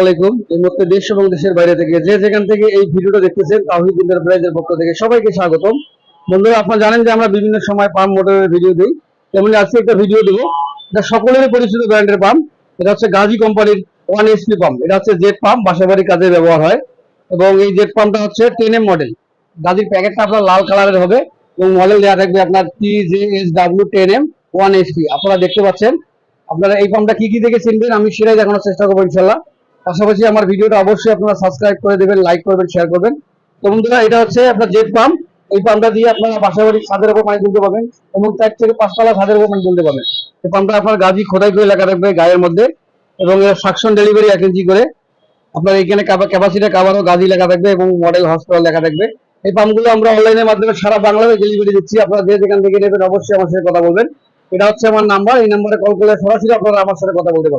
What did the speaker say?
আলাইকুম। এই মুহূর্তে দেশ এবং দেশের বাইরে থেকে যেখান থেকে এই ভিডিওটা দেখতেছেন তাহিদ এন্টারপ্রাইজের পক্ষ সবাইকে স্বাগতম। বন্ধুরা, আপনারা জানেন যে আমরা বিভিন্ন সময় পাম্প মোটরের ভিডিও দিই। তেমনি আজকে একটা ভিডিও দেবো। এটা সকলেরই পরিচিত ব্র্যান্ডের পাম্প এটা হচ্ছে গাজী কোম্পানির ওয়ান এইচপি পাম্প এটা হচ্ছে জেট পাম্প বাসাবাড়ি কাজে ব্যবহার হয়। এবং এই জেট পাম্পটা হচ্ছে টেন এম মডেল। গাজীর প্যাকেটটা আপনার লাল কালারের হবে এবং মডেল দেওয়া থাকবে আপনার T J S W ten M one HP আপনারা দেখতে পাচ্ছেন আপনারা এই পাম্পটা কি কি দেখে চিনবেন, আমি সেটাই দেখানোর চেষ্টা করব ইনশাল্লাহ। পাশাপাশি আমার ভিডিওটা অবশ্যই আপনারা সাবস্ক্রাইব করে দেবেন লাইক করবেন শেয়ার করবেন। তো বন্ধুরা, এটা হচ্ছে আপনার জেট পাম্প। এই পাম্পটা দিয়ে আপনারা বাসাবাড়ির ছাদের উপর পানি তুলতে পারবেন এবং চার থেকে পাঁচতলা ছাদের উপর পানি তুলতে পারবেন। এই পাম্পটা আপনার গাজী খোদাই করে লেখা থাকবে গায়ের মধ্যে এবং সাকশন ডেলিভারি এক ইঞ্চি করে। আপনার এখানে ক্যাপাসিটি কাভারও গাজী লেখা থাকবে এবং মডেল হসপিটাল লেখা থাকবে। এই পাম্পগুলো আমরা অনলাইনের মাধ্যমে সারা বাংলাদেশে ডেলিভারি দিচ্ছি। আপনারা যে যেখান থেকে নেবেন অবশ্যই আমার সাথে কথা বলবেন। এটা হচ্ছে আমার নাম্বার এই নাম্বারে কল করলে সরাসরি আপনারা আমার সাথে কথা বলতে পারবেন।